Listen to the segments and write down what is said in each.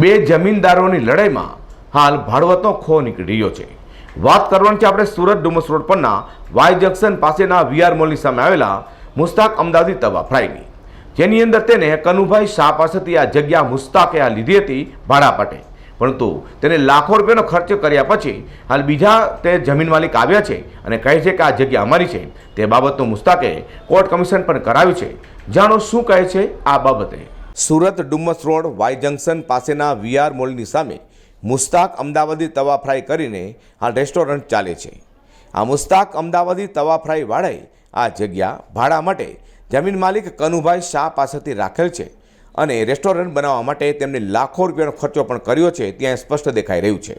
બે જમીનદારોની લડાઈમાં હાલ ભાડવતનો ખો નીકળી રહ્યો છે. વાત કરવાની છે આપણે સુરત ડુમસ રોડ પરના વાય જંકશન પાસેના વીઆર મોલની સામે આવેલા મુસ્તાક અમદાવાદી તવા ફ્રાઈની જેની અંદર તેને કનુભાઈ શાહ પાસેથી આ જગ્યા મુસ્તાકે આ લીધી હતી ભાડા પટે. પરંતુ તેને લાખો રૂપિયાનો ખર્ચ કર્યા પછી હાલ બીજા તે જમીન માલિક આવ્યા છે અને કહે છે કે આ જગ્યા અમારી છે. તે બાબતનું મુસ્તાકે કોર્ટ કમિશન પણ કરાવ્યું છે. જાણો શું કહે છે આ બાબતે? Surat Dumas road Y junction પાસેના વીઆર મોલની સામે મુસ્તાક અમદાવાદી તવા ફ્રાય કરીને આ રેસ્ટોરન્ટ ચાલે છે. આ મુસ્તાક અમદાવાદી તવા ફ્રાય વાળાએ આ જગ્યા ભાડા માટે જમીન માલિક કનુભાઈ શાહ પાસેથી રાખેલ છે અને રેસ્ટોરન્ટ બનાવવા માટે તેમને લાખો રૂપિયાનો ખર્ચો પણ કર્યો છે ત્યાં સ્પષ્ટ દેખાઈ રહ્યું છે.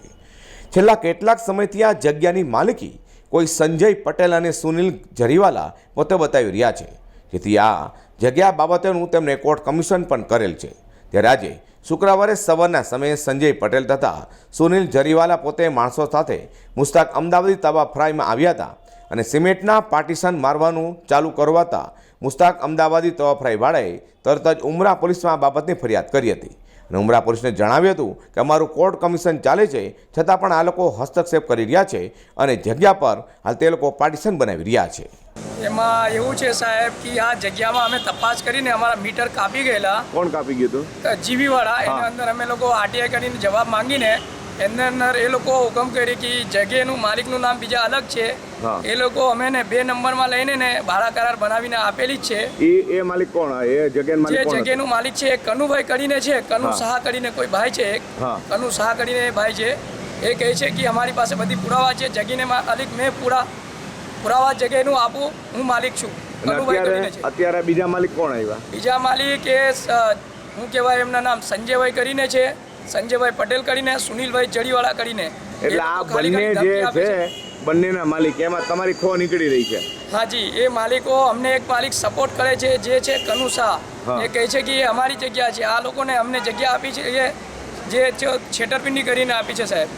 છેલ્લા કેટલાક સમયથી આ જગ્યાની માલિકી કોઈ સંજય પટેલ અને સુનિલ જરીવાલા પોતે બતાવી રહ્યા છે. જેથી આ જગ્યા બાબતેનું તેમને કોર્ટ કમિશન પણ કરેલ છે. ત્યારે આજે શુક્રવારે સવારના સમયે સંજય પટેલ તથા સુનિલ જરીવાલા પોતે માણસો સાથે મુસ્તાક અમદાવાદી તવા ફ્રાયમાં આવ્યા હતા અને સિમેન્ટના પાર્ટીશન મારવાનું ચાલુ કરવાતા મુસ્તાક અમદાવાદી તવા વાળાએ તરત જ ઉમરા પોલીસમાં આ બાબતની ફરિયાદ કરી હતી. અને ઉમરા પોલીસને જણાવ્યું હતું કે અમારું કોર્ટ કમિશન ચાલે છે છતાં પણ આ લોકો હસ્તક્ષેપ કરી રહ્યા છે અને જગ્યા પર હાલ તે લોકો પાર્ટીશન બનાવી રહ્યા છે. એમાં એવું છે સાહેબ કે આ જગ્યામાં અમે તપાસ કરીને અમારા મીટર કાપી ગયેલા. કોણ કાપી ગયું હતું? જીબીવાળા. હા. એના અંદર અમે લોકો આરટીઆઈ કરીને જવાબ માંગીને એના અંદર એ લોકો હુકમ કરી કે જગ્યાનું માલિકનું નામ બીજા અલગ છે. એ લોકો અમે ને બે નંબરમાં લઈને ને ભાડા કરાર બનાવીને આપેલી જ છે. એ એ માલિક કોણ? એ જગ્યાનો માલિક કોણ જગ્યાનું માલિક છે કનુભાઈ કરીને છે. કનુ. શાહ કરીને કોઈ ભાઈ છે એક. કનુ શાહ કરીને ભાઈ છે. એ કહે છે કે અમારી પાસે બધી પુરાવા છે. જગીને માલિક મેં પૂરા પુરાવા જગ્યાનું આપું. હું માલિક છું. કનુભાઈ અત્યારે બીજા માલિક કોણ આવ્યા? બીજા માલિક એ હું કહેવાય એમના નામ સંજયભાઈ કરીને છે. સંજયભાઈ પટેલ કરીને સુનિલભાઈ જડીવાળા કરીને. એટલે આ બંને જે છે. બંનેના માલિક એમાં તમારી ખો નીકળી રહી છે. હાજી એ માલિકો અમને એક માલિક સપોર્ટ કરે છે જે છે કનુસા એ કહે છે કે એ અમારી જગ્યા છે. આ લોકોને અમને જગ્યા આપી છે એ જે છેતરપિંડી કરીને આપી છે સાહેબ.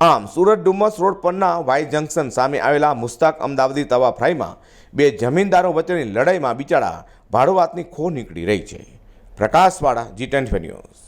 આમ સુરત ડુમસ રોડ પરના વાય જંકશન સામે આવેલા મુસ્તાક અમદાવાદી તવા ફ્રાઈમાં બે જમીનદારો વચ્ચેની લડાઈમાં બિચારા ભાડુઆતની ખો નીકળી રહી છે. પ્રકાશવાળા જી ટેન્ટ ન્યૂઝ.